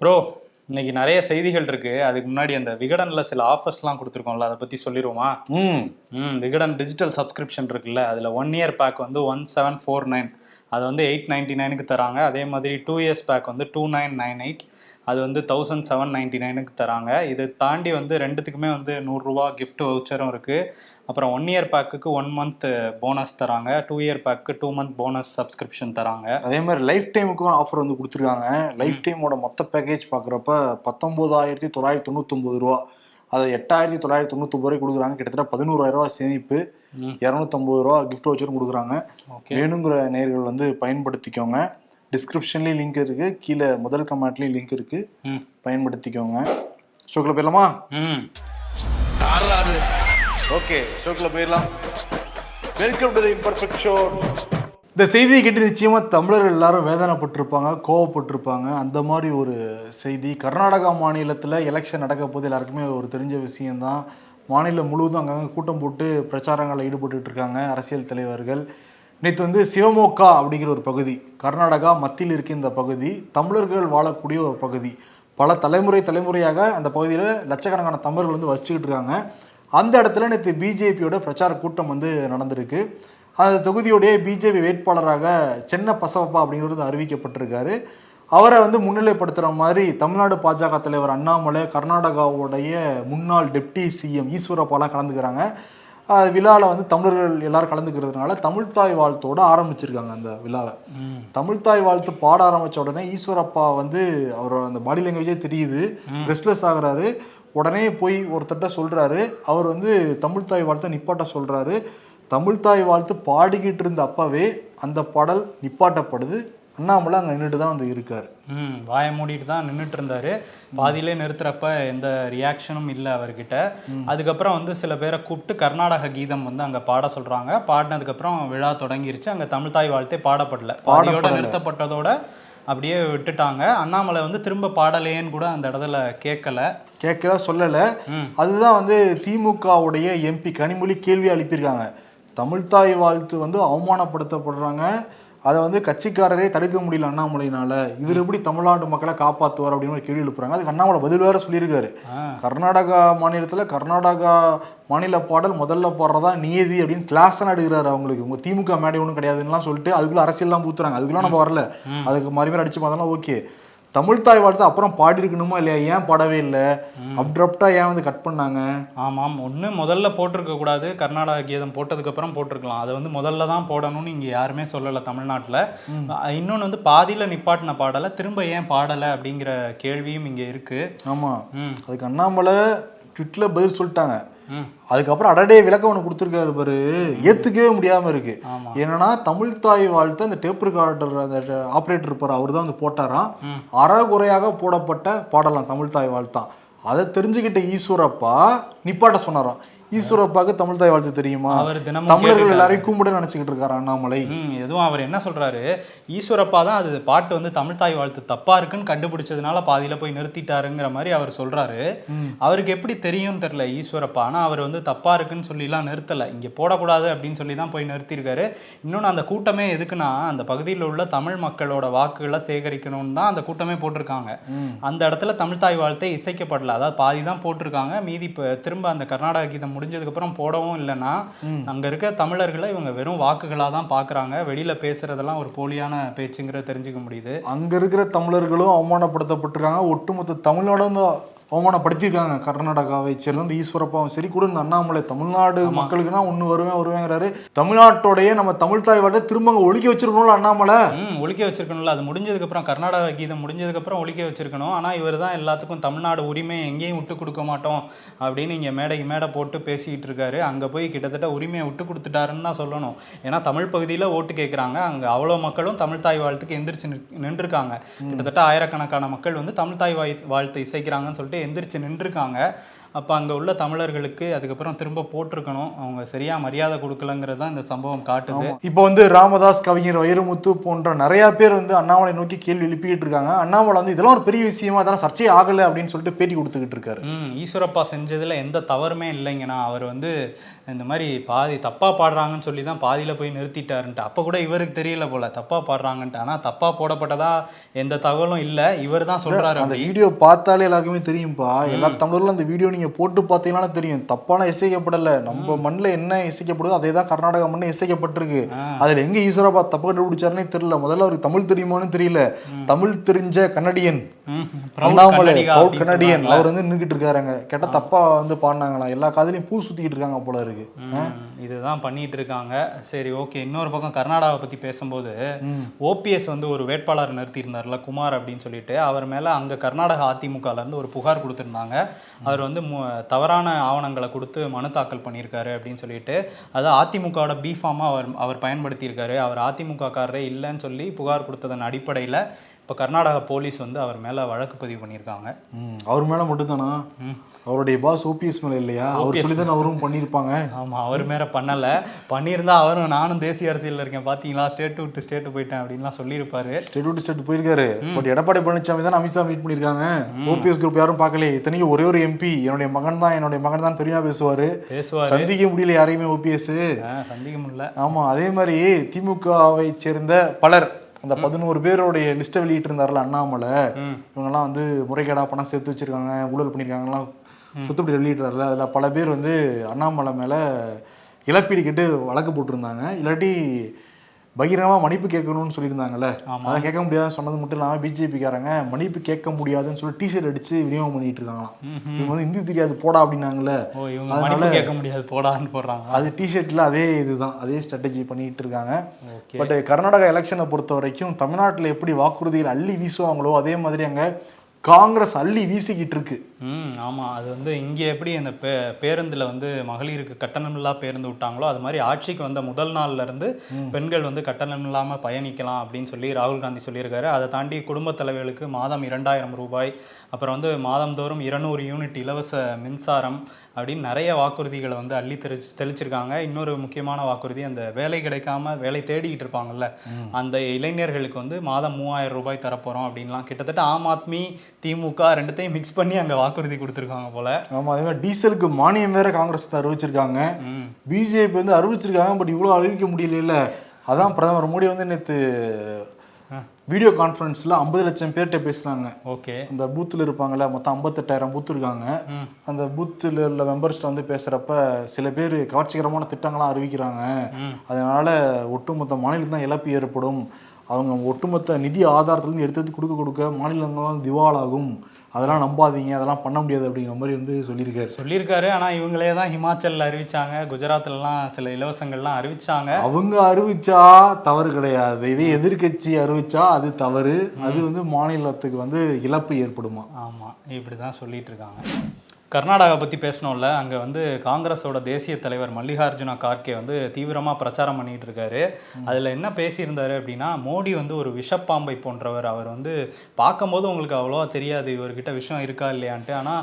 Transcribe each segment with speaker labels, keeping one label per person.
Speaker 1: Bro இன்னைக்கு நிறைய செய்திகள் இருக்கு. அதுக்கு முன்னாடி அந்த விகடன்ல சில ஆஃபர்ஸ்லாம் கொடுத்துருக்கோம்ல அதை பத்தி சொல்லிடுவோமா
Speaker 2: ம்.
Speaker 1: ம் விகடன் டிஜிட்டல் சப்ஸ்கிரிப்ஷன் இருக்குல்ல அதில் ஒன் இயர் பேக் வந்து ஒன் செவன் ஃபோர் நைன் அது வந்து எயிட் நைன்டி நைனுக்கு தராங்க. அதே மாதிரி டூ இயர்ஸ் பேக் வந்து டூ நைன் நைன் எயிட் அது வந்து தௌசண்ட் செவன் நைன்டி நைனுக்கு தராங்க. இது தாண்டி வந்து ரெண்டுத்துக்குமே வந்து நூறுரூவா gift வவுச்சரும் இருக்குது அப்புறம் ஒன் இயர் பேக்குக்கு ஒன் மந்த் போனஸ் தராங்க. Two year pack two month bonus subscription தராங்க.
Speaker 2: அதே மாதிரி லைஃப் டைமுக்கும் ஆஃபர் வந்து கொடுத்துருக்காங்க. லைஃப் டைமோட மொத்த பேக்கேஜ் பார்க்குறப்ப பத்தொம்போதாயிரத்தி தொள்ளாயிரத்தி தொண்ணூத்தொம்பது ரூபா. அதை எட்டாயிரத்தி தொள்ளாயிரத்தி தொண்ணூத்தொம்பது ரூபாய் கொடுக்குறாங்க. கிட்டத்தட்ட பதினோராயிரம் ரூபாய் சேமிப்பு. இரநூத்தம்பது ரூபா கிஃப்ட் வச்சரும் கொடுக்குறாங்க. வேணுங்கிற நேர்கள் வந்து பயன்படுத்திக்கோங்க. டிஸ்கிரிப்ஷன்லேயும் லிங்க் இருக்கு. கீழே முதல் கமெண்ட்லேயும் லிங்க் இருக்கு.
Speaker 1: ம்.
Speaker 2: பயன்படுத்திக்கோங்க. ஷோக்கில் போயிடலாமா?
Speaker 1: ம்.
Speaker 2: ஓகே ஷோக்கில் போயிடலாம். Welcome to the imperfect show இந்த செய்தியை கேட்டு நிச்சயமா தமிழர்கள் எல்லாரும் வேதனைப்பட்டிருப்பாங்க கோவப்பட்டிருப்பாங்க. அந்த மாதிரி ஒரு செய்தி. கர்நாடகா மாநிலத்தில் எலெக்ஷன் நடக்க போது எல்லாருக்குமே ஒரு தெரிஞ்ச விஷயம்தான். மாநிலம் முழுவதும் அங்கங்கே கூட்டம் போட்டு பிரச்சாரங்களில் ஈடுபட்டுட்டு இருக்காங்க அரசியல் தலைவர்கள். நேற்று வந்து சிவமோக்கா அப்படிங்கிற ஒரு பகுதி கர்நாடகா மத்தியில் இருக்க இந்த பகுதி தமிழர்கள் வாழக்கூடிய ஒரு பகுதி. பல தலைமுறை தலைமுறையாக அந்த பகுதியில் லட்சக்கணக்கான தமிழர்கள் வந்து வசிச்சுக்கிட்டு இருக்காங்க. அந்த இடத்துல நேற்று பிஜேபியோட பிரச்சார கூட்டம் வந்து நடந்திருக்கு. அந்த தொகுதியோடைய பிஜேபி வேட்பாளராக சென்ன பசவப்பா அப்படிங்கிறது அறிவிக்கப்பட்டிருக்காரு. அவரை வந்து முன்னிலைப்படுத்துகிற மாதிரி தமிழ்நாடு பாஜக தலைவர் அண்ணாமலை கர்நாடகாவுடைய முன்னாள் டெப்டி சிஎம் ஈஸ்வரப்பாலாம் கலந்துக்கிறாங்க. விழாவில் வந்து தமிழர்கள் எல்லாரும் கலந்துக்கிறதுனால தமிழ்தாய் வாழ்த்தோட ஆரம்பிச்சிருக்காங்க அந்த விழாவை. தமிழ்தாய் வாழ்த்து பாட ஆரம்பிச்ச உடனே ஈஸ்வரப்பா வந்து அவரோட அந்த பாடி லாங்குவேஜே தெரியுது. ரெஸ்ட்லெஸ் ஆகுறாரு. உடனே போய் ஒருத்தர்ட்ட சொல்றாரு. அவர் வந்து தமிழ்தாய் வாழ்த்தை நிப்பாட்ட சொல்றாரு. தமிழ்தாய் வாழ்த்து பாடிக்கிட்டு இருந்த அப்பவே அந்த பாடல் நிப்பாட்டப்படுது. அண்ணாமலை அங்கே நின்றுட்டு தான் வந்து இருக்காரு.
Speaker 1: ம் வாயை மூடிட்டு தான் நின்றுட்டு இருந்தாரு. பாதியிலே நிறுத்துறப்ப எந்த ரியாக்ஷனும் இல்லை அவர்கிட்ட. அதுக்கப்புறம் வந்து சில பேரை கூப்பிட்டு கர்நாடக கீதம் வந்து அங்கே பாட சொல்றாங்க. பாடினதுக்கப்புறம் விழா தொடங்கிருச்சு. அங்கே தமிழ்தாய் வாழ்த்தே பாடப்படல. பாதியோட நிறுத்தப்பட்டதோட அப்படியே விட்டுட்டாங்க. அண்ணாமலை வந்து திரும்ப பாடலையேன்னு கூட அந்த இடத்துல கேட்கல.
Speaker 2: கேட்கல சொல்லலை. அதுதான் வந்து திமுகவுடைய எம்பி கனிமொழி கேள்வி எழுப்பியிருக்காங்க தமிழ்தாய் வாழ்த்து வந்து அவமானப்படுத்தப்படுறாங்க. அதை வந்து கட்சிக்காரரே தடுக்க முடியல அண்ணாமலையினால. இவர் எப்படி தமிழ்நாட்டு மக்களை காப்பாற்றுவார் அப்படின்னு ஒரு கேள்வி எழுப்புறாங்க. அதுக்கு அண்ணாமலை பதில் வேற சொல்லியிருக்காரு. கர்நாடகா மாநிலத்தில் கர்நாடகா மாநில பாடல் முதல்ல பாடுறதா நியதி அப்படின்னு கிளாஸ் எடுக்கிறாரு அவங்களுக்கு. உங்க திமுக மேடை ஒன்றும் கிடையாதுன்னுலாம் சொல்லிட்டு அதுக்குள்ள அரசியல்லாம் ஊத்துறாங்க அதுக்குலாம் நம்ம வரல. அதுக்கு மறுபடியும் அடிச்சு பார்த்தோம்னா ஓகே தமிழ்தாய் வாழ்த்து அப்புறம் பாடியிருக்கணுமா இல்லையா? ஏன் பாடவே இல்லை? அப்ரப்டா ஏன் வந்து கட் பண்ணாங்க?
Speaker 1: ஆமாம் ஒன்று முதல்ல போட்டிருக்க கூடாது. கர்நாடக கீதம் போட்டதுக்கப்புறம் போட்டிருக்கலாம். அதை வந்து முதல்ல தான் போடணும்னு இங்கே யாருமே சொல்லலை தமிழ்நாட்டில். இன்னொன்று வந்து பாதியில் நிப்பாட்டின பாடலை திரும்ப ஏன் பாடலை அப்படிங்கிற கேள்வியும் இங்கே இருக்குது
Speaker 2: ஆமா.
Speaker 1: ம்.
Speaker 2: அதுக்கு அண்ணாமலை ட்விட்டில் பதில் சொல்லிட்டாங்க. அதுக்கப்புறம் அடடே விளக்கம் ஒன்று கொடுத்துருக்காரு பாரு. ஏத்துக்கவே முடியாம இருக்கு. என்னன்னா தமிழ் தாய் வாழ்த்து அந்த டேப் ரெக்கார்டர் அந்த ஆப்ரேட்டர் இருப்பார் அவர் தான் வந்து போட்டாராம். அறகுறையாக போடப்பட்ட பாடலாம் தமிழ் தாய் வாழ்த்தான் அதை தெரிஞ்சுக்கிட்ட ஈஸ்வரப்பா நிப்பாட்ட சொன்னாராம். ஈஸ்வரப்பாக்கு தமிழ் தாய் வாழ்த்து தெரியுமா?
Speaker 1: அவர் தினமும்
Speaker 2: தமிழர்கள். எல்லாரையும் கும்பிட நினைச்சுக்கிட்டு இருக்காரு அண்ணாமலை.
Speaker 1: எதுவும் அவர் என்ன சொல்றாரு? ஈஸ்வரப்பா தான் அது பாட்டு வந்து தமிழ்தாய் வாழ்த்து தப்பா இருக்குன்னு கண்டுபிடிச்சதுனால பாதியில போய் நிறுத்திட்டாருங்கிற மாதிரி அவர் சொல்றாரு. அவருக்கு எப்படி தெரியும்னு தெரியல ஈஸ்வரப்பா. ஆனா அவர் வந்து தப்பா இருக்குன்னு சொல்லிலாம் நிறுத்தல. இங்க போடக்கூடாது அப்படின்னு சொல்லி தான் போய் நிறுத்தியிருக்காரு. இன்னொன்று அந்த கூட்டமே எதுக்குன்னா அந்த பகுதியில் உள்ள தமிழ் மக்களோட வாக்குகளை சேகரிக்கணும்னு தான் அந்த கூட்டமே போட்டிருக்காங்க. அந்த இடத்துல தமிழ்தாய் வாழ்த்தே இசைக்கப்படல. அதாவது பாதி தான் போட்டிருக்காங்க. மீதி இப்போ திரும்ப அந்த கர்நாடக கீதம் முடிஞ்சதுக்கு அப்புறம் போடவும் இல்லைன்னா அங்க இருக்க தமிழர்களை இவங்க வெறும் வாக்குகளா தான் பாக்குறாங்க வெளியில பேசுறதெல்லாம் ஒரு போலியான பேச்சுங்கிற தெரிஞ்சுக்க முடியுது.
Speaker 2: அங்க இருக்கிற தமிழர்களும் அவமானப்படுத்தப்பட்டிருக்காங்க. ஒட்டுமொத்த தமிழ்நாடும் அவமானப்படுத்தியிருக்காங்க கர்நாடகாவை சேர்ந்த ஈஸ்வரப்பாவும் சரி கூட இந்த அண்ணாமலை தமிழ்நாடு மக்களுக்குன்னா ஒண்ணு வருவேன் வருவேங்கிறாரு தமிழ்நாட்டோடைய நம்ம தமிழ் தாய் வாழ்த்தை திரும்ப அங்க ஒழிக்க வச்சிருக்கணும்ல அண்ணாமலை?
Speaker 1: ஒழிக்க வச்சிருக்கணும்ல. அது முடிஞ்சதுக்கு அப்புறம் கர்நாடக கீதம் முடிஞ்சதுக்கு அப்புறம் ஒழிக்க வச்சிருக்கணும். ஆனா இவர் தான் எல்லாத்துக்கும் தமிழ்நாடு உரிமை எங்கேயும் விட்டு கொடுக்க மாட்டோம் அப்படின்னு இங்க மேடைக்கு மேடை போட்டு பேசிக்கிட்டு இருக்காரு. அங்க போய் கிட்டத்தட்ட உரிமையை விட்டு கொடுத்துட்டாருன்னு தான் சொல்லணும். ஏன்னா தமிழ் பகுதியில ஓட்டு கேட்குறாங்க அங்க அவ்வளோ மக்களும் தமிழ் தாய் வாழ்த்துக்கு எந்திரிச்சு நின்றுருக்காங்க. கிட்டத்தட்ட ஆயிரக்கணக்கான மக்கள் வந்து தமிழ் தாய் வாய் வாழ்த்து இசைக்கிறாங்கன்னு சொல்லிட்டு எந்திரிச்சு நின்றுருக்காங்க. அப்போ அங்கே உள்ள தமிழர்களுக்கு அதுக்கப்புறம் திரும்ப போட்டிருக்கணும். அவங்க சரியாக மரியாதை கொடுக்கலங்கிறது தான் இந்த சம்பவம் காட்டுது.
Speaker 2: இப்போ வந்து ராமதாஸ் கவிஞர் வைரமுத்து போன்ற நிறைய பேர் வந்து அண்ணாமலை நோக்கி கேள்வி எழுப்பிட்டு இருக்காங்க. அண்ணாமலை வந்து இதெல்லாம் ஒரு பெரிய விஷயமா அதெல்லாம் சர்ச்சை ஆகல அப்படின்னு சொல்லிட்டு பேட்டி கொடுத்துக்கிட்டு இருக்காரு.
Speaker 1: ம் ஈஸ்வரப்பா செஞ்சதில் எந்த தவறுமே இல்லைங்கண்ணா அவர் வந்து இந்த மாதிரி பாதி தப்பாக பாடுறாங்கன்னு சொல்லி தான் பாதியில் போய் நிறுத்திட்டாருன்ட்டு. அப்போ கூட இவருக்கு தெரியல போல தப்பாக பாடுறாங்கன்ட்டு. ஆனால் தப்பாக போடப்பட்டதா எந்த தகவலும் இல்லை. இவர் தான் சொல்கிறாரு
Speaker 2: அந்த வீடியோ பார்த்தாலே எல்லாருக்குமே தெரியும்பா. எல்லா தமிழர்களும் அந்த வீடியோ நீங்க போட்டு பார்த்தீங்கன்னா தெரியும். தப்பான இசைக்கப்படல. நம்ம மண்ணில் என்ன இசைக்கப்படுதோ அதே தான் கர்நாடகா மண்ணில் இசைக்கப்பட்டிருக்கு. அதுல எங்க ஈஸ்வரப்பா தப்பு கண்டுபிடிச்சாருன்னே தெரியல. முதல்ல அவருக்கு தமிழ் தெரியுமான்னு தெரியல. தமிழ் தெரிஞ்ச கன்னடியன் அண்ணாமலை கன்னடியன்
Speaker 1: சொன்னாங்கல்ல.
Speaker 2: அவர் வந்து நின்றுட்டு இருக்காருங்க. கேட்டா தப்பா வந்து பாடினாங்களாம். எல்லா காதுலயும் பூ சுத்திக்கிட்டு இருக்காங்க போல இருக்கு.
Speaker 1: இதுதான் பண்ணிட்டு இருக்காங்க. சரி ஓகே. இன்னொரு பக்கம் கர்நாடகாவை பத்தி பேசும்போது ஓபிஎஸ் வந்து ஒரு வேட்பாளர் நிறுத்தியிருந்தார்ல குமார் அப்படின்னு சொல்லிட்டு. அவர் மேல அங்க கர்நாடக அதிமுகல இருந்து ஒரு புகார் கொடுத்திருந்தாங்க. அவர் வந்து தவறான ஆவணங்களை கொடுத்து மனு தாக்கல் பண்ணியிருக்காரு அப்படின்னு சொல்லிட்டு. அது அதிமுகவோட பி ஃபார்மாக அவர் அவர் பயன்படுத்தியிருக்காரு. அவர் அதிமுக காரரே இல்லைன்னு சொல்லி புகார் கொடுத்ததன் அடிப்படையில் இப்போ கர்நாடகா போலீஸ் வந்து அவர் மேல வழக்கு பதிவு பண்ணியிருக்காங்க.
Speaker 2: அவர் மேல மட்டும்தானா? அவருடைய பாஸ் ஓபிஎஸ் மேல இல்லையா? அவர் சொல்லி தானே அவரும் பண்ணியிருப்பாங்க.
Speaker 1: ஆமா அவர் மேல பண்ணல. பண்ணியிருந்தா அவரும் நானும் தேசிய அரசியல்ல இருக்கேன் பாத்தீங்களா? ஸ்டேட் விட்டு ஸ்டேட் போயிட்டேன் அப்படின்லாம் சொல்லியிருப்பாரு.
Speaker 2: ஸ்டேட் விட்டு ஸ்டேட் போயிருக்காரு. பட் எடப்பாடி பழனிசாமி தான் அமித்ஷா மீட் பண்ணியிருக்காங்க. ஓபிஎஸ் குரூப் யாரும் பார்க்கல இத்தனைக்கும் ஒரே ஒரு எம்பி என்னுடைய மகன் தான் என்னுடைய மகன் தான் பெருமையா பேசுவாரு.
Speaker 1: பேசுவாரு.
Speaker 2: சந்திக்க முடியல யாரையுமே ஓபிஎஸ்
Speaker 1: சந்திக்க முடியல.
Speaker 2: ஆமா அதே மாதிரி திமுகவை சேர்ந்த பலர் அந்த பதினோரு பேருடைய லிஸ்ட்டை வெளியிட்டு இருந்தார்ல அண்ணாமலை. இவங்கெல்லாம் வந்து முறைகேடா பணம் சேர்த்து வச்சிருக்காங்க ஊழல் பண்ணியிருக்காங்கலாம் சுத்தப்படி வெளியிட்டார்ல. அதில் பல பேர் வந்து அண்ணாமலை மேலே இழப்பீடு கேட்டு வழக்கு போட்டிருந்தாங்க. இல்லாட்டி பகிரங்கமாக மன்னிப்பு கேட்கணும்னு சொல்லியிருந்தாங்கல்ல? அதெல்லாம் கேட்க முடியாதுன்னு சொன்னது மட்டும் இல்லாமல் பிஜேபிக்காரங்க மன்னிப்பு கேட்க முடியாதுன்னு சொல்லி டிஷர்ட் அடிச்சு விநியோகம் பண்ணிட்டு இருக்காங்களாம். இவங்க வந்து ஹிந்தி தெரியாது போடா
Speaker 1: இவங்க மன்னிப்பு கேட்க முடியாது போடான்னு போடுறாங்க.
Speaker 2: அது டிஷர்ட்ல அதே இதுதான் அதே ஸ்ட்ராட்டஜி பண்ணிட்டு இருக்காங்க. பட் கர்நாடகா எலெக்ஷனை பொறுத்த வரைக்கும் தமிழ்நாட்டில் எப்படி வாக்குறுதிகள் அள்ளி வீசுவாங்களோ அதே மாதிரி அங்க காங்கிரஸ் அள்ளி வீசிக்கிட்டு இருக்கு.
Speaker 1: ம் ஆமாம் அது வந்து இங்கே எப்படி அந்த பே பேருந்தில் வந்து மகளிருக்கு கட்டணமில்லா பேருந்து விட்டாங்களோ அது மாதிரி ஆட்சிக்கு வந்த முதல் நாள்ல இருந்து பெண்கள் வந்து கட்டணம் இல்லாமல் பயணிக்கலாம் அப்படின்னு சொல்லி ராகுல் காந்தி சொல்லியிருக்காரு. அதை தாண்டி குடும்பத் தலைவர்களுக்கு மாதம் இரண்டாயிரம் ரூபாய் அப்புறம் வந்து மாதந்தோறும் இருநூறு யூனிட் இலவச மின்சாரம் அப்படின்னு நிறைய வாக்குறுதிகளை வந்து அள்ளி தெளிச்சு தெளிச்சிருக்காங்க. இன்னொரு முக்கியமான வாக்குறுதி அந்த வேலை கிடைக்காம வேலை தேடிக்கிட்டு இருப்பாங்கல்ல அந்த இளைஞர்களுக்கு வந்து மாதம் மூவாயிரம் ரூபாய் தரப்போகிறோம் அப்படின்லாம். கிட்டத்தட்ட ஆம் ஆத்மி திமுக ரெண்டுத்தையும் மிக்ஸ் பண்ணி அங்கே வாக்குறுதி கொடுத்துருக்காங்க போல.
Speaker 2: ஆமா அதே மாதிரி டீசலுக்கு மானியம் வேற காங்கிரஸ் தான் அறிவிச்சிருக்காங்க. பிஜேபி வந்து அறிவிச்சிருக்காங்க பட் இவ்வளோ அறிவிக்க முடியல அதான் பிரதமர் மோடி வந்து நேற்று வீடியோ கான்ஃபரன்ஸில் ஐம்பது லட்சம் பேர்கிட்ட பேசுனாங்க.
Speaker 1: ஓகே.
Speaker 2: அந்த பூத்தில் இருப்பாங்கல்ல மொத்தம் ஐம்பத்தெட்டாயிரம் பூத் இருக்காங்க. அந்த பூத்தில் உள்ள மெம்பர்ஸ்ட்ட வந்து பேசுகிறப்ப சில பேர் கவர்ச்சிகரமான திட்டங்கள்லாம் அறிவிக்கிறாங்க. அதனால ஒட்டுமொத்த மாநிலத்தில் தான் இழப்பு ஏற்படும். அவங்க ஒட்டுமொத்த நிதி ஆதாரத்துலேருந்து எடுத்து எடுத்து கொடுக்க கொடுக்க மாநிலங்கள்லாம் திவாலாகும். அதெல்லாம் நம்பாதீங்க அதெல்லாம் பண்ண முடியாது அப்படிங்கிற மாதிரி வந்து சொல்லியிருக்காரு.
Speaker 1: சொல்லியிருக்காரு. ஆனா இவங்களே தான் ஹிமாச்சல்ல அறிவிச்சாங்க. குஜராத்லலாம் சில இலவசங்கள்லாம் அறிவிச்சாங்க.
Speaker 2: அவங்க அறிவிச்சா தவறு கிடையாது. இதே எதிர்க்கட்சி அறிவிச்சா அது தவறு. அது வந்து மாநிலத்துக்கு வந்து இழப்பு ஏற்படுமா?
Speaker 1: ஆமா இப்படி தான் சொல்லிட்டு இருக்காங்க. கர்நாடகா பற்றி பேசணும்ல. அங்கே வந்து காங்கிரஸோட தேசிய தலைவர் மல்லிகார்ஜுன கார்கே வந்து தீவிரமாக பிரச்சாரம் பண்ணிட்டு இருக்காரு. அதில் என்ன பேசியிருந்தாரு அப்படின்னா மோடி வந்து ஒரு விஷப்பாம்பை போன்றவர். அவர் வந்து பார்க்கும்போது உங்களுக்கு அவ்வளோவா தெரியாது இவர்கிட்ட விஷம் இருக்கா இல்லையான்ட்டு. ஆனால்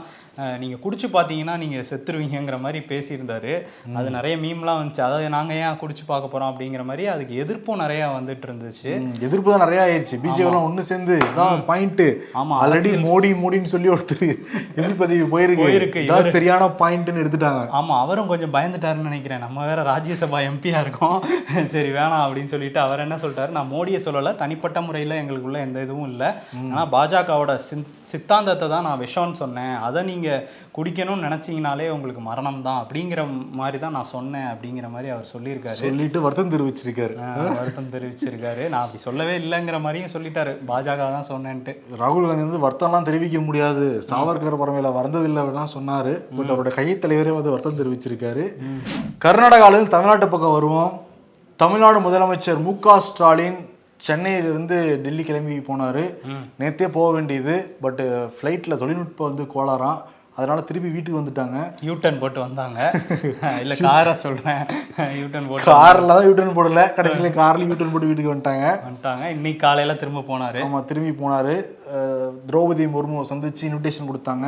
Speaker 1: நீங்கள் குடிச்சு பார்த்தீங்கன்னா நீங்கள் செத்துருவீங்கங்கிற மாதிரி பேசியிருந்தாரு. அது நிறைய மீம்லாம் வந்துச்சு. அதை நாங்கள் ஏன் குடிச்சு பார்க்க போகிறோம் அப்படிங்கிற மாதிரி அதுக்கு எதிர்ப்பும் நிறையா வந்துட்டு இருந்துச்சு
Speaker 2: எதிர்ப்பு தான் நிறைய ஆயிடுச்சு பிஜேபி எல்லாம் ஒண்ணு சேர்ந்து இதான் பாயிண்ட்
Speaker 1: ஆமா,
Speaker 2: ஆல்ரெடி மோடி மோடின்னு சொல்லி ஒருத்தர் எதிர்ப்பு பதிவு போயிருக்கு.
Speaker 1: போயிருக்கு.
Speaker 2: இதான் சரியான பாயிண்ட்னு எடுத்துட்டாங்க.
Speaker 1: ஆமாம் அவரும் கொஞ்சம் பயந்துட்டாருன்னு நினைக்கிறேன். நம்ம வேற ராஜ்யசபா எம்பியா இருக்கோம். சரி வேணாம் அப்படின்னு சொல்லிட்டு அவர் என்ன சொல்லிட்டாரு? நான் மோடியை சொல்லலை தனிப்பட்ட முறையில் எங்களுக்குள்ள எந்த இதுவும் இல்லை. ஆனால் பாஜகவோட சித்தாந்தத்தை தான் நான் விஷம்னு சொன்னேன். அதை நீங்கள் குடிக்கணும்னு நினச்சிங்கனாலே உங்களுக்கு மரணம் தான் அப்படிங்கிற மாதிரி தான் நான் சொன்னேன் அப்படிங்கிற மாதிரி அவர் சொல்லியிருக்காரு.
Speaker 2: சொல்லிட்டு வருத்தம் தெரிவிச்சிருக்காரு.
Speaker 1: வருத்தம் தெரிவிச்சிருக்காரு. நான் அப்படி சொல்லவே இல்லைங்கிற மாதிரியும் சொல்லிட்டாரு. பாஜக தான் சொன்னேன்ட்டு.
Speaker 2: ராகுல் காந்தி வந்து வருத்தம்லாம் தெரிவிக்க முடியாது. சாவர்கர் பறவையில வந்ததில்லை அப்படிலாம் சொன்னாரு. பட் அவரோட கையை தலைவரே வந்து வருத்தம் தெரிவிச்சிருக்காரு. கர்நாடகாவிலிருந்து தமிழ்நாட்டு பக்கம் வருவோம். தமிழ்நாடு முதலமைச்சர் மு க ஸ்டாலின் சென்னையிலிருந்து டெல்லி கிளம்பி போனார். நேத்தே போக வேண்டியது. பட்டு ஃப்ளைட்டில் தொழில்நுட்பம் வந்து கோளாறாம். அதனால திருப்பி வீட்டுக்கு வந்துட்டாங்க.
Speaker 1: யூட்டன் போட்டு வந்தாங்க. இல்லை காரை சொல்கிறேன் யூட்டன் போட்டு
Speaker 2: காரில் தான் யூட்டர்ன் போடல. கடைசியில் கார்ல யூட்டர்ன் போட்டு வீட்டுக்கு வந்துட்டாங்க.
Speaker 1: வந்துட்டாங்க. இன்னைக்கு காலையில திரும்ப போனாரு.
Speaker 2: ஆமாம் திரும்பி போனார். திரௌபதி முர்முவை சந்திச்சு இன்விடேஷன் கொடுத்தாங்க.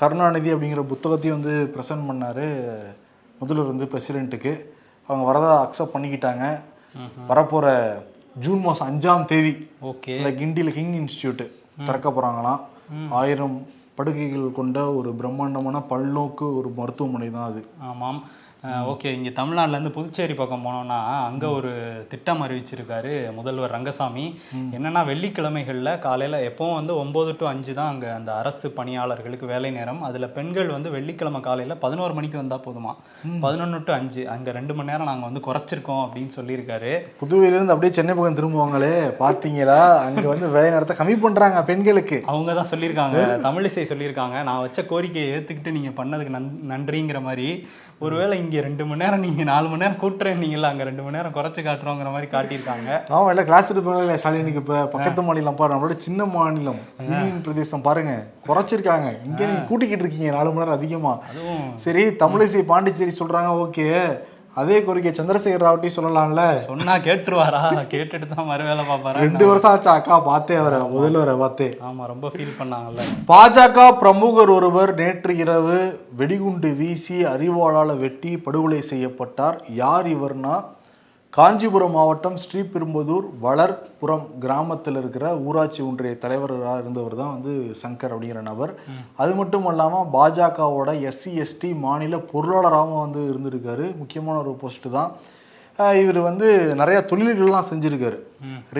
Speaker 2: கருணாநிதி அப்படிங்கிற புத்தகத்தையும் வந்து ப்ரெசென்ட் பண்ணாரு. முதல்வர் வந்து பிரசிடென்ட்டுக்கு அவங்க வரதா அக்செப்ட் பண்ணிக்கிட்டாங்க. வரப்போற ஜூன் மாதம் அஞ்சாம் தேதி
Speaker 1: ஓகே.
Speaker 2: இந்த கிண்டியில் கிங் இன்ஸ்டியூட் திறக்க போறாங்களாம். ஆயிரம் படுகைகள் கொண்ட ஒரு பிரம்மாண்டமான பல்நோக்கு ஒரு மருத்துவமனை தான் அது.
Speaker 1: ஆமாம். ஓகே. இங்கே தமிழ்நாட்டிலேருந்து புதுச்சேரி பக்கம் போனோம்னா அங்கே ஒரு திட்டம் அறிவிச்சிருக்காரு முதல்வர் ரங்கசாமி. என்னன்னா வெள்ளிக்கிழமைகளில் காலையில் எப்பவும் வந்து ஒம்பது டு அஞ்சு தான் அங்கே அந்த அரசு பணியாளர்களுக்கு வேலை நேரம். அதில் பெண்கள் வந்து வெள்ளிக்கிழமை காலையில் பதினோரு மணிக்கு வந்தால் போதுமா? பதினொன்று டு அஞ்சு. அங்கே ரெண்டு மணி நேரம் நாங்கள் வந்து குறைச்சிருக்கோம் அப்படின்னு சொல்லியிருக்காரு.
Speaker 2: புதுவையிலேருந்து அப்படியே சென்னை பக்கம் திரும்புவாங்களே பார்த்தீங்களா? அங்கே வந்து வேலை நேரத்தை கம்மி பண்ணுறாங்க பெண்களுக்கு.
Speaker 1: அவங்க தான் சொல்லியிருக்காங்க. தமிழிசை சொல்லியிருக்காங்க. நான் வச்ச கோரிக்கையை ஏற்றுக்கிட்டு நீங்கள் பண்ணதுக்கு நன் நன்றிங்கிற மாதிரி. ஒருவேளை இங்கே ரெண்டு மணி நேரம் நீங்கள் நாலு மணி நேரம் கூட்டுறேன்னீங்களா அங்கே ரெண்டு மணி நேரம் குறைச்சி காட்டுறோங்கிற மாதிரி காட்டியிருக்காங்க.
Speaker 2: ஆமா இல்லை கிளாஸ் எடுப்பாங்க ஸ்டாலினுக்கு இப்போ பக்கத்து மாநிலம் பாரு நம்மளோட சின்ன மாநிலம் யூனியன் பிரதேசம் பாருங்க குறைச்சிருக்காங்க. இங்கே நீங்க கூட்டிக்கிட்டு இருக்கீங்க நாலு மணி நேரம் அதிகமா.
Speaker 1: அதுவும்
Speaker 2: சரி தமிழிசை பாண்டிச்சேரி சொல்றாங்க ஓகே. அதே கோரிக்கை சந்திரசேகர் ராவட்டையும் சொல்லலாம்ல?
Speaker 1: சொன்னா கேட்டுருவாரா? கேட்டுட்டு தான் மறு வேலை பார்ப்பாரா
Speaker 2: ரெண்டு வருஷம் ஆச்சு அக்கா பார்த்தே அவரை முதல்வரை பார்த்தே.
Speaker 1: ஆமா ரொம்ப ஃபீல் பண்ணாங்கல்ல.
Speaker 2: பாஜக பிரமுகர் ஒருவர் நேற்று இரவு வெடிகுண்டு வீசி அறிவாளால் வெட்டி படுகொலை செய்யப்பட்டார். யார் இவர்னா? காஞ்சிபுரம் மாவட்டம் ஸ்ரீபெரும்புதூர் வளர்புரம் கிராமத்தில் இருக்கிற ஊராட்சி ஒன்றிய தலைவராக இருந்தவர் தான் வந்து சங்கர் அப்படிங்கிற நபர். அது மட்டும் இல்லாமல் பாஜகவோட எஸ்சி எஸ்டி மாநில பொருளாளராகவும் வந்து இருந்திருக்காரு. முக்கியமான ஒரு போஸ்ட் தான். இவர் வந்து நிறைய தொழில்கள்லாம் செஞ்சிருக்காரு.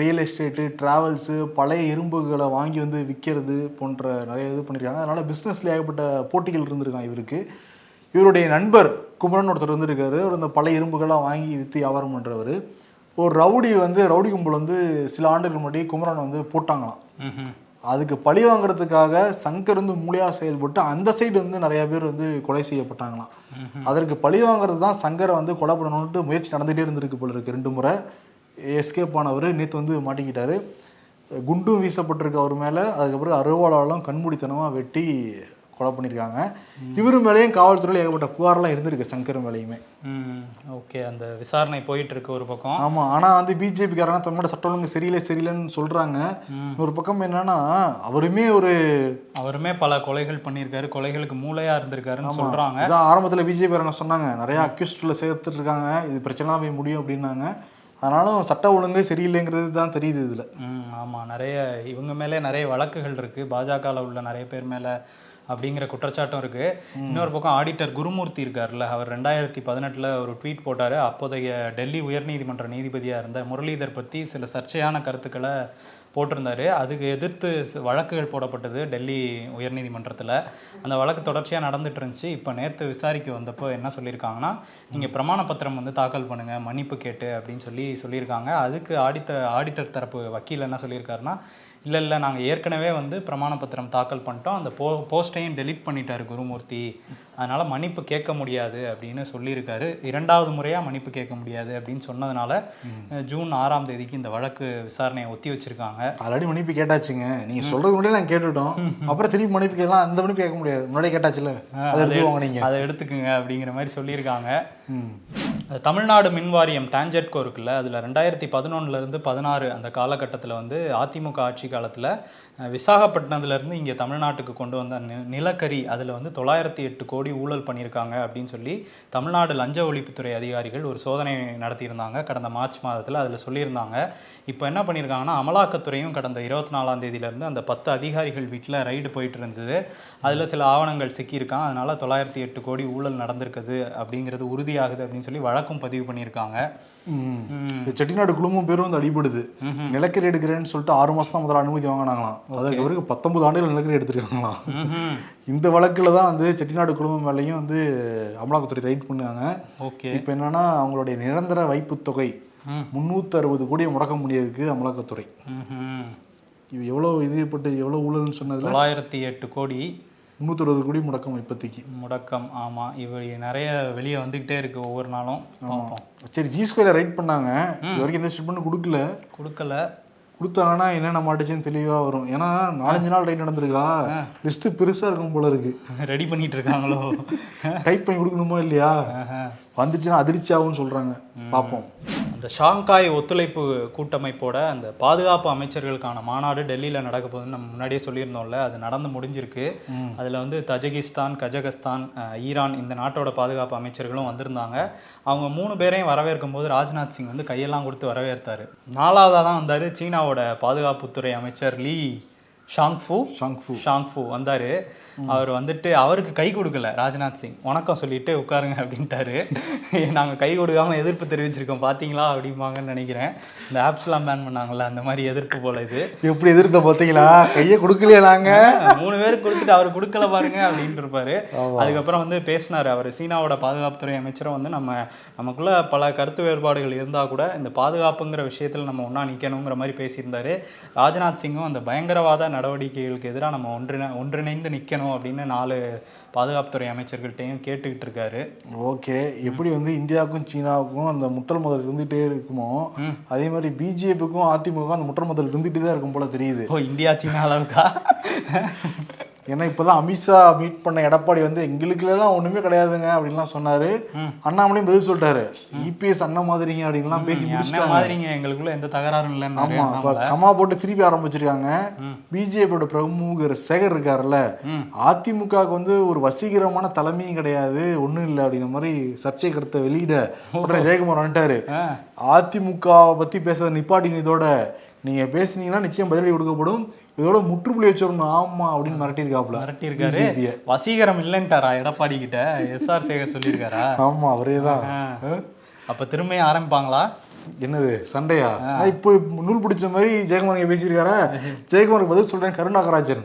Speaker 2: ரியல் எஸ்டேட்டு டிராவல்ஸு பழைய இரும்புகளை வாங்கி வந்து விற்கிறது போன்ற நிறைய இது பண்ணியிருக்காங்க அதனால பிஸ்னஸ்ல ஏகப்பட்ட போட்டிகள் இருந்திருக்காங்க இவருக்கு. இவருடைய நண்பர் குமரன் ஒருத்தர் இருந்திருக்காரு. அவர் இந்த பழைய இரும்புகள்லாம் வாங்கி விற்று வியாபாரம் பண்ணுறவர் ஒரு ரவுடி வந்து ரவுடி கும்பல் வந்து சில ஆண்டுகள் முன்னாடி குமரன் வந்து போட்டாங்களாம். அதுக்கு பழி வாங்குறதுக்காக சங்கர் வந்து மூலியா செயல்பட்டு அந்த சைடு வந்து நிறைய பேர் வந்து கொலை செய்யப்பட்டாங்களாம். அதற்கு பழி வாங்குறது தான் சங்கரை வந்து கொலை பண்ணணும்ட்டு முயற்சி நடந்துகிட்டே இருந்திருக்கு போல இருக்கு. ரெண்டு முறை எஸ்கேப் ஆனவர் நேற்று வந்து மாட்டிக்கிட்டாரு. குண்டும் வீசப்பட்டிருக்கு அவர் மேலே. அதுக்கப்புறம் அருவாளாலும் கண்மூடித்தனமாக வெட்டி கொலை பண்ணியிருக்காங்க. இவரு மேலேயும் காவல்துறையில் ஏகப்பட்ட புகார்லாம் இருந்திருக்கு சங்கர் மேலேயுமே.
Speaker 1: ம் ஓகே. அந்த விசாரணை போயிட்டு இருக்கு ஒரு பக்கம்.
Speaker 2: ஆமா ஆனா வந்து பிஜேபி காரங்க தமிழ்நாடு சட்டம் ஒழுங்கு சரியில்லை சரியில்லைன்னு சொல்றாங்க. ஒரு பக்கம் என்னன்னா அவருமே ஒரு
Speaker 1: அவருமே பல கொலைகள் பண்ணியிருக்காரு கொலைகளுக்கு மூளையா இருந்திருக்காருன்னு சொல்றாங்க.
Speaker 2: இதான் ஆரம்பத்துல பிஜேபி காரங்க சொன்னாங்க நிறைய அக்யூஸ்ட்ல சேர்த்துட்டு இருக்காங்க இது பிரச்சனை போய் முடியும் அப்படின்னாங்க. ஆனாலும் சட்ட ஒழுங்கு சரியில்லைங்கிறது தான் தெரியுது இதுல.
Speaker 1: ம் ஆமாம் நிறைய இவங்க மேலே நிறைய வழக்குகள் இருக்குது பாஜகவில் உள்ள நிறைய பேர் மேலே அப்படிங்கிற குற்றச்சாட்டும் இருக்குது இன்னொரு பக்கம் ஆடிட்டர் குருமூர்த்தி இருக்கார்ல அவர் ரெண்டாயிரத்தி பதினெட்டில் ஒரு ட்வீட் போட்டார். அப்போதைய டெல்லி உயர்நீதிமன்ற நீதிபதியாக இருந்த முரளிதர் பற்றி சில சர்ச்சையான கருத்துக்களை போட்டிருந்தாரு. அதுக்கு எதிர்த்து வழக்குகள் போடப்பட்டது டெல்லி உயர்நீதிமன்றத்தில். அந்த வழக்கு தொடர்ச்சியாக நடந்துட்டு இருந்துச்சு இப்போ நேற்று விசாரிக்க வந்தப்போ என்ன சொல்லியிருக்காங்கன்னா நீங்கள் பிரமாண பத்திரம் வந்து தாக்கல் பண்ணுங்கள் மன்னிப்பு கேட்டு அப்படின்னு சொல்லி சொல்லியிருக்காங்க. அதுக்கு ஆடிட்டர் ஆடிட்டர் தரப்பு வக்கீல் என்ன சொல்லியிருக்காருன்னா இல்லை இல்லை நாங்கள் ஏற்கனவே வந்து பிரமாண பத்திரம் தாக்கல் பண்ணிட்டோம். அந்த போ போஸ்ட்டையும் டெலீட் பண்ணிட்டார் குருமூர்த்தி. அதனால் மன்னிப்பு கேட்க முடியாது அப்படின்னு சொல்லியிருக்காரு. இரண்டாவது முறையாக மன்னிப்பு கேட்க முடியாது அப்படின்னு சொன்னதுனால ஜூன் ஆறாம் தேதிக்கு இந்த வழக்கு விசாரணையை ஒத்தி வச்சிருக்காங்க.
Speaker 2: ஆல்ரெடி மன்னிப்பு கேட்டாச்சுங்க. நீங்க சொல்றது முன்னாடியே நாங்கள் கேட்டுட்டோம். அப்புறம் திருப்பி மன்னிப்பு கேட்கலாம். அந்த மன்னிப்பு கேட்க முடியாது. முன்னாடியே கேட்டாச்சுல அதை எடுத்துக்கோங்க நீங்க.
Speaker 1: அதை எடுத்துக்குங்க அப்படிங்கிற மாதிரி சொல்லியிருக்காங்க. தமிழ்நாடு மின் வாரியம் டான்ஜெட்கோ இருக்குல்ல அதில் ரெண்டாயிரத்தி பதினொன்னுலேருந்து பதினாறு அந்த காலகட்டத்தில் வந்து அதிமுக ஆட்சி காலத்தில் விசாகப்பட்டினத்துலேருந்து இங்கே தமிழ்நாட்டுக்கு கொண்டு வந்த நிலக்கரி அதில் வந்து தொள்ளாயிரத்தி எட்டு கோடி ஊழல் பண்ணியிருக்காங்க அப்படின்னு சொல்லி தமிழ்நாடு லஞ்ச ஒழிப்புத்துறை அதிகாரிகள் ஒரு சோதனை நடத்தியிருந்தாங்க. கடந்த மார்ச் மாதத்தில் அதில் சொல்லியிருந்தாங்க. இப்போ என்ன பண்ணியிருக்காங்கன்னா அமலாக்கத்துறையும் கடந்த இருபத்தி நாலாம் தேதியிலேருந்து அந்த பத்து அதிகாரிகள் வீட்டில் ரைடு போயிட்டு இருந்தது அதில் சில ஆவணங்கள் சிக்கியிருக்கான். அதனால தொள்ளாயிரத்தி எட்டு கோடி ஊழல் நடந்திருக்குது அப்படிங்கிறது உறுதியாகுது அப்படின்னு சொல்லி வழக்கும் பதிவு பண்ணியிருக்காங்க.
Speaker 2: செட்டிநாடு குழுமம் பேரும் வந்து அடிபடுது. நிலக்கரி எடுக்கிறேன்னு சொல்லிட்டு ஆறு மாசம் தான் முதல்ல அனுமதி வாங்கினாங்களாம். அதுக்கு பிறகு பத்தொன்பது ஆண்டுகள் நிலக்கரி எடுத்திருக்காங்களாம். இந்த வழக்குல தான் வந்து செட்டிநாடு குழுமம் மேலேயும் வந்து அமலாக்கத்துறை ரைட் பண்ணாங்க
Speaker 1: ஓகே.
Speaker 2: இப்போ என்னன்னா அவங்களுடைய நிரந்தர வைப்புத் தொகை. முந்நூற்றி அறுபது கோடியை முடக்க முடியாதுக்கு அமலாக்கத்துறை. இது எவ்வளோ இதுப்பட்டு எவ்வளோ ஊழல்னு சொன்னதுல
Speaker 1: தொள்ளாயிரத்தி எட்டு கோடி
Speaker 2: முந்நூற்றி அறுபது கோடி முடக்கம் இப்போதைக்கு.
Speaker 1: முடக்கம். ஆமாம் இவ நிறைய வெளியே வந்துக்கிட்டே இருக்கு ஒவ்வொரு நாளும்.
Speaker 2: சரி ஜி ஸ்கொயர் ரைட் பண்ணாங்க. இது வரைக்கும் எந்த ஸ்டேட்மெண்ட் கொடுக்கல.
Speaker 1: கொடுக்கல.
Speaker 2: கொடுத்தாங்கன்னா என்னென்ன மாட்டுச்சுன்னு தெளிவாக வரும். ஏன்னா நாலஞ்சு நாள் ரைட் நடந்திருக்கா? லிஸ்ட் பெருசா இருக்கும் போல இருக்கு.
Speaker 1: ரெடி பண்ணிட்டு இருக்காங்களோ?
Speaker 2: டைப் பண்ணி கொடுக்கணுமா இல்லையா. வந்துச்சுன்னா அதிர்ச்சி ஆகும்னு சொல்றாங்க. பார்ப்போம்.
Speaker 1: இந்த ஷாங்காய் ஒத்துழைப்பு கூட்டமைப்போட அந்த பாதுகாப்பு அமைச்சர்களுக்கான மாநாடு டெல்லியில் நடக்க போகுதுன்னு நம்ம முன்னாடியே சொல்லியிருந்தோம்ல அது நடந்து முடிஞ்சிருக்கு. அதில் வந்து தஜகிஸ்தான் கஜகஸ்தான் ஈரான் இந்த நாட்டோட பாதுகாப்பு அமைச்சர்களும் வந்திருந்தாங்க. அவங்க மூணு பேரையும் வரவேற்கும் போது ராஜ்நாத் சிங் வந்து கையெல்லாம் கொடுத்து வரவேற்றாரு. நாலாவதாக தான் வந்தார் சீனாவோட பாதுகாப்புத்துறை அமைச்சர் லீ. ஷாங்ஃபு
Speaker 2: ஷாங்ஃபு
Speaker 1: ஷாங்ஃபு வந்தார். அவர் வந்துட்டு அவருக்கு கை கொடுக்கல ராஜ்நாத் சிங். வணக்கம் சொல்லிட்டு உட்காருங்க அப்படின்ட்டாரு. நாங்கள் கை கொடுக்காம எதிர்ப்பு தெரிவிச்சிருக்கோம் பார்த்தீங்களா அப்படிம்பாங்கன்னு நினைக்கிறேன். இந்த ஆப்ஸ்லாம் பேன் பண்ணாங்கல்ல அந்த மாதிரி எதிர்ப்பு போல இது.
Speaker 2: எப்படி எதிர்த்த பார்த்தீங்களா கையை கொடுக்கலையா நாங்க?
Speaker 1: மூணு பேருக்கு கொடுத்துட்டு அவர் கொடுக்கல பாருங்க அப்படின்ட்டு இருப்பாரு அதுக்கப்புறம் வந்து பேசினாரு அவர். சீனாவோட பாதுகாப்புத்துறை அமைச்சரும் வந்து நம்ம நமக்குள்ள பல கருத்து வேறுபாடுகள் இருந்தால் கூட இந்த பாதுகாப்புங்கிற விஷயத்தில் நம்ம ஒன்றா நிற்கணுங்கிற மாதிரி பேசியிருந்தாரு. ராஜ்நாத் சிங்கும் அந்த பயங்கரவாத நடவடிக்கைகளுக்கு எதிராக நம்ம ஒன்றிணை ஒன்றிணைந்து நிற்கணும் அப்படின்னு நாலு பாதுகாப்புத்துறை அமைச்சர்கள்ட்டையும் கேட்டுக்கிட்டு இருக்காரு.
Speaker 2: ஓகே. எப்படி வந்து இந்தியாவுக்கும் சீனாவுக்கும் அந்த முட்டல் முதல் இருந்துகிட்டே இருக்குமோ அதே மாதிரி பிஜேபிக்கும் அதிமுக அந்த முட்டல் முதல் இருந்துகிட்டே தான் இருக்கும் போல தெரியுது.
Speaker 1: ஓ இந்தியா சீனா அளவுக்கா?
Speaker 2: ஏன்னா இப்பதான் அமித்ஷா மீட் பண்ண எடப்பாடி வந்து எங்களுக்குலாம் ஒண்ணுமே கிடையாதுங்க அப்படின்லாம் சொன்னாரு. அண்ணாமலையும் பதில் சொல்லிட்டாரு. இபிஎஸ் அண்ணன் மாதிரிங்க அப்படின்லாம் பேசி முடிச்சுட்டாங்க.
Speaker 1: மாதிரிங்க எங்களுக்குள்ள எந்த தகராறும் இல்லைன்னு
Speaker 2: ஆமா இப்ப கமா போட்டு திருப்பி ஆரம்பிச்சிருக்காங்க. பிஜேபியோட பிரமுகர் சேகர் இருக்காருல்ல. அதிமுகவுக்கு வந்து ஒரு வசீகரமான தலைமையும் கிடையாது ஒண்ணும் இல்லை அப்படிங்கிற மாதிரி சர்ச்சை கருத்தை வெளியிட உடனே ஜெயக்குமார் வந்துட்டாரு. அதிமுக பத்தி பேசுறத நிப்பாட்டின இதோட நீங்க பேசுனீங்கன்னா நிச்சயம் பதிலடி கொடுக்கப்படும். இதோட முற்றுப்புள்ளி வச்சிடணும். ஆமா அப்படின்னு மிரட்டியிருக்காப்ல
Speaker 1: மிரட்டி இருக்காரு
Speaker 2: BJP -ய.
Speaker 1: வசீகரம் இல்லைன்ட்டாரா எடப்பாடி கிட்ட? எஸ்ஆர் சேகர் சொல்லியிருக்காரா?
Speaker 2: ஆமா அவரே தான்.
Speaker 1: அப்ப திரும்ப ஆரம்பிப்பாங்களா?
Speaker 2: என்னது சண்டையா? இப்போ நூல் பிடிச்ச மாதிரி ஜெயக்குமார் பேசியிருக்காரா? ஜெயக்குமாருக்கு பதில் சொல்றேன் கருணாகராஜன்.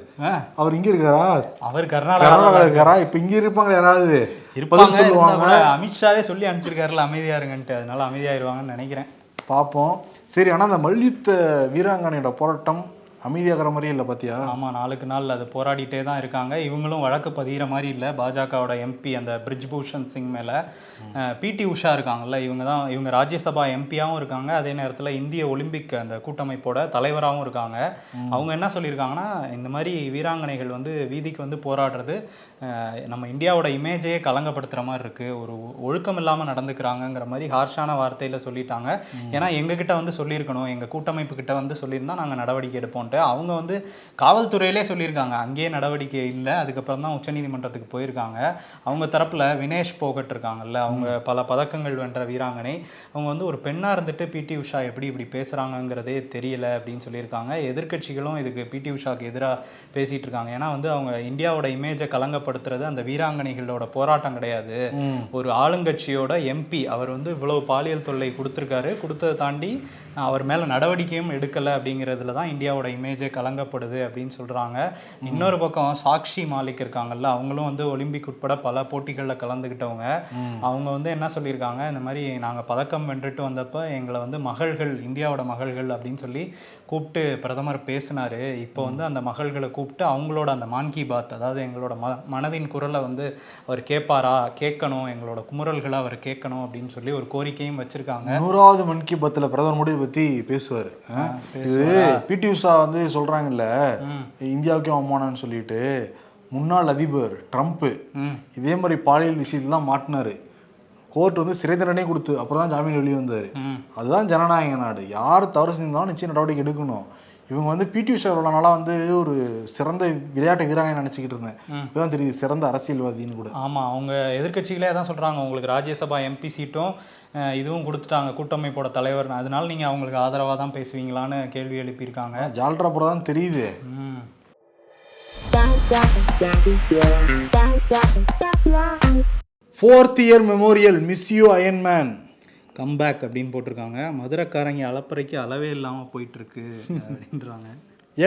Speaker 2: அவர் இங்க இருக்காரா?
Speaker 1: அவர் கர்நாடகா
Speaker 2: இருக்காரா. இப்ப இங்க இருப்பாங்க யாராவது?
Speaker 1: இருப்பாங்க
Speaker 2: சொல்லுவாங்க.
Speaker 1: அமித்ஷாவே சொல்லி அனுப்பிச்சிருக்காருல அமைதியா இருங்கன்ட்டு. அதனால அமைதியாயிருவாங்கன்னு நினைக்கிறேன்.
Speaker 2: பார்ப்போம் சரி ஆனால் அந்த மல்யுத்த வீராங்கனையோட போராட்டம் அமைதியாகிற மாதிரியே இல்லை பாத்தியா?
Speaker 1: ஆமா நாளுக்கு நாள் அது போராடிட்டே தான் இருக்காங்க. இவங்களும் வழக்கு பதிகிற மாதிரி இல்லை. பாஜகவோட எம்பி அந்த பிரிஜ்பூஷன் சிங் மேல பிடி உஷா இருக்காங்கல்ல இவங்க தான் இவங்க ராஜ்யசபா எம்பியாவும் இருக்காங்க. அதே நேரத்துல இந்திய ஒலிம்பிக் அந்த கூட்டமைப்போட தலைவராகவும் இருக்காங்க. அவங்க என்ன சொல்லியிருக்காங்கன்னா இந்த மாதிரி வீராங்கனைகள் வந்து வீதிக்கு வந்து போராடுறது நம்ம இந்தியாவோட இமேஜையே கலங்கப்படுத்துற மாதிரி இருக்கு. ஒரு ஒழுக்கம் இல்லாம நடந்துக்கிறாங்கங்கிற மாதிரி ஹார்ஷான வார்த்தையில சொல்லிட்டாங்க. ஏன்னா எங்ககிட்ட வந்து சொல்லியிருக்கணும். எங்க கூட்டமைப்பு கிட்ட வந்து சொல்லியிருந்தா நாங்க நடவடிக்கை எடுப்போம்ட்டு அவங்க வந்து காவல்துறையிலே சொல்லியிருக்காங்க. அங்கேயே நடவடிக்கை இல்லை. அதுக்கப்புறம் தான் உச்சநீதிமன்றத்துக்கு போயிருக்காங்க. அவங்க தரப்புல வினேஷ் போகட் இருக்காங்கல்ல அவங்க பல பதக்கங்கள் வென்ற வீராங்கனை. அவங்க வந்து ஒரு பெண்ணா இருந்துட்டு பிடி உஷா எப்படி இப்படி பேசுறாங்கங்கிறதே தெரியல அப்படின்னு சொல்லியிருக்காங்க. எதிர்க்கட்சிகளும் இதுக்கு பிடி உஷாக்கு எதிராக பேசிட்டு இருக்காங்க. ஏன்னா வந்து அவங்க இந்தியாவோட இமேஜை கலங்கப்படுத்துறது அந்த வீராங்கனைகளோட போராட்டம் கிடையாது. ஒரு ஆளுங்கட்சியோட எம்பி அவர் வந்து இவ்வளவு பாலியல் தொல்லை கொடுத்துருக்காரு. கொடுத்ததை தாண்டி அவர் மேல நடவடிக்கையும் எடுக்கல அப்படிங்கிறதுல தான் இந்தியாவோட இமேஜே கலங்கப்படுது அப்படின்னு சொல்றாங்க. இன்னொரு பக்கம் சாக்ஷி மாலிக் இருக்காங்கல்ல அவங்களும் வந்து ஒலிம்பிக் உட்பட பல போட்டிகளில் கலந்துக்கிட்டவங்க அவங்க வந்து என்ன சொல்லியிருக்காங்க? இந்த மாதிரி நாங்க பதக்கம் வென்றுட்டு வந்தப்ப எங்களை வந்து மகள்கள் இந்தியாவோட மகள்கள் அப்படின்னு சொல்லி கூப்பிட்டு பிரதமர் பேசினாரு. இப்போ வந்து அந்த மகள்களை கூப்பிட்டு அவங்களோட அந்த மான் கி பாத் அதாவது எங்களோட ம மனதின் குரலை வந்து அவர் கேட்பாரா? கேட்கணும். எங்களோட குமுறல்களை அவர் கேட்கணும் அப்படின்னு சொல்லி ஒரு கோரிக்கையும் வச்சிருக்காங்க.
Speaker 2: நூறாவது மன் கி பாத்தில் பிரதமர் மோடி பத்தி பேசுவாரு? இது பிடி உஷா வந்து சொல்றாங்கல்ல இந்தியாவுக்கே அவமானம்னு சொல்லிட்டு முன்னாள் அதிபர் ட்ரம்ப்
Speaker 1: ம்.
Speaker 2: இதே மாதிரி பாலியல் விஷயத்துல தான் மாட்டினாரு. கோர்ட் வந்து சிறை தண்டனை கொடுத்து அப்புறம் தான் ஜாமீன் வெளியே வந்தாரு. அதுதான் ஜனநாயக நாடு. யார் தவறு செஞ்சாலும் நிச்சயம் நடவடிக்கை எடுக்கணும். இவங்க வந்து பிடி உஷா இவ்வளோ நாளாக வந்து ஒரு சிறந்த விளையாட்டு வீராங்கனை நினச்சிக்கிட்டு இருந்தேன். இப்பதான் தெரியுது சிறந்த அரசியல்வாதின்னு கூட.
Speaker 1: ஆமா அவங்க எதிர்க்கட்சிகளே தான் சொல்றாங்க உங்களுக்கு ராஜ்யசபா எம்பி சீட்டும் இதுவும் கொடுத்துட்டாங்க கூட்டமைப்போட தலைவர். அதனால நீங்க அவங்களுக்கு ஆதரவா தான் பேசுவீங்களான்னு கேள்வி எழுப்பியிருக்காங்க.
Speaker 2: ஜால்ரா போட தான் தெரியுது. Fourth year memorial miss you Ironman
Speaker 1: comeback அப்படின்னு போட்டிருக்காங்க. மதுரைக்காரங்க அளப்பறைக்கு அளவே இல்லாம போயிட்டு இருக்கு அப்படின்றாங்க.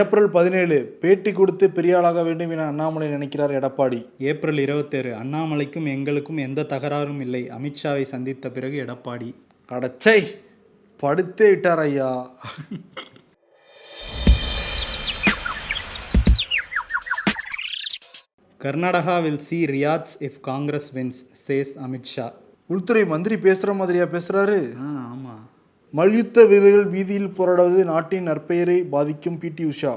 Speaker 2: ஏப்ரல் பதினேழு பேட்டி கொடுத்து பெரிய ஆளாக வேண்டும் என அண்ணாமலை நினைக்கிறார் எடப்பாடி.
Speaker 1: ஏப்ரல் இருபத்தேழு அண்ணாமலைக்கும் எங்களுக்கும் எந்த தகராறும் இல்லை. அமித்ஷாவை சந்தித்த பிறகு எடப்பாடி.
Speaker 2: அடச்சை படுத்தே விட்டார் ஐயா.
Speaker 1: Karnataka will see riots if Congress wins. Says Amit Shah
Speaker 2: உள்துறை மந்திரி பேசுற மாதிரியா பேசுறாரு?
Speaker 1: ஆ ஆமா.
Speaker 2: மல்யுத்த வீரர்கள் வீதியில் போராடுவது நாட்டின் நற்பெயரை பாதிக்கும் பிடி உஷா.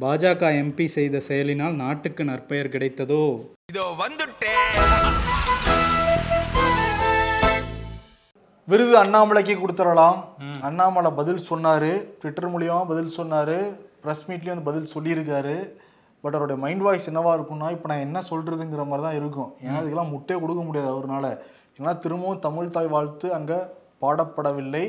Speaker 1: பாஜக எம்பி செய்த செயலினால் நாட்டுக்கு நற்பெயர் கிடைத்ததோ?
Speaker 2: விருது அண்ணாமலைக்கு கொடுத்துடலாம். அண்ணாமலை பதில் சொன்னாரு. ட்விட்டர் மூலியமா பதில் சொன்னாரு. ப்ரெஸ் மீட்லேயும் வந்து பதில் சொல்லியிருக்காரு. பட் அவருடைய மைண்ட் வாய்ஸ் என்னவா இருக்கும்னா இப்போ நான் என்ன சொல்றதுங்கிற மாதிரி தான் இருக்கும். ஏன்னா இதுக்கெல்லாம் முட்டே கொடுக்க முடியாது அவர்னால. ஏன்னா திரும்பவும் தமிழ் தாய் வாழ்த்து அங்கே பாடப்படவில்லை.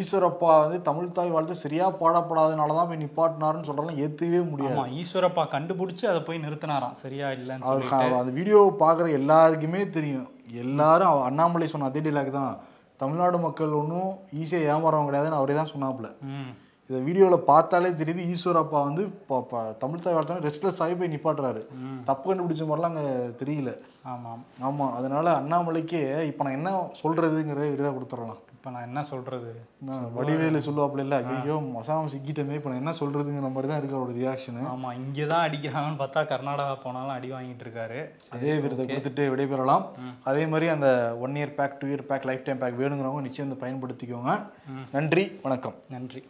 Speaker 2: ஈஸ்வரப்பா வந்து தமிழ் தாய் வாழ்த்து சரியா பாடப்படாதனால தான் போய் நிப்பாட்டினாருன்னு சொல்றதெல்லாம் ஏற்றுக்கவே முடியாது.
Speaker 1: ஈஸ்வரப்பா கண்டுபிடிச்சு அதை போய் நிறுத்தினாராம். சரியா இல்லைன்னு
Speaker 2: அந்த வீடியோவை பார்க்குற எல்லாருக்குமே தெரியும். எல்லாரும் அண்ணாமலை சொன்ன அதே டைலாக் தான். தமிழ்நாடு மக்கள் ஒன்றும் ஈஸியாக ஏமாறவங்க கிடையாதுன்னு அவரே தான் சொன்னாப்புல. இதை வீடியோவில் பார்த்தாலே தெரியுது ஈஸ்வரப்பா வந்து ப- ப- தமிழ் தாய் வார்த்தை ரெஸ்ட்லெஸ் ஆகி போய் நிப்பாட்டுறாரு. தப்பு கண்டுபிடிச்ச மாதிரிலாம் அங்கே தெரியல.
Speaker 1: ஆமாம்.
Speaker 2: ஆமாம் அதனால அண்ணாமலைக்கே இப்போ நான் என்ன சொல்கிறதுங்கிறத விருதாக கொடுத்துடலாம்.
Speaker 1: இப்போ நான் என்ன சொல்றது?
Speaker 2: நான் வடிவேலு சொல்லுவாப்புல இல்லை ஐயோ மசாம சிக்கிட்டமே இப்போ நான் என்ன சொல்கிறதுங்கிற மாதிரி தான் இருக்கு அவரோட ரியாக்ஷனு
Speaker 1: ஆமா இங்கே தான் அடிக்கிறாங்கன்னு பார்த்தா கர்நாடகா போனாலும் அடி வாங்கிட்டு இருக்காரு.
Speaker 2: அதே விருதை கொடுத்துட்டு விடைபெறலாம். அதே மாதிரி அந்த one year pack two year pack lifetime pack வேணுங்கிறவங்க நிச்சயம் வந்து பயன்படுத்திக்கோங்க. நன்றி வணக்கம்.
Speaker 1: நன்றி.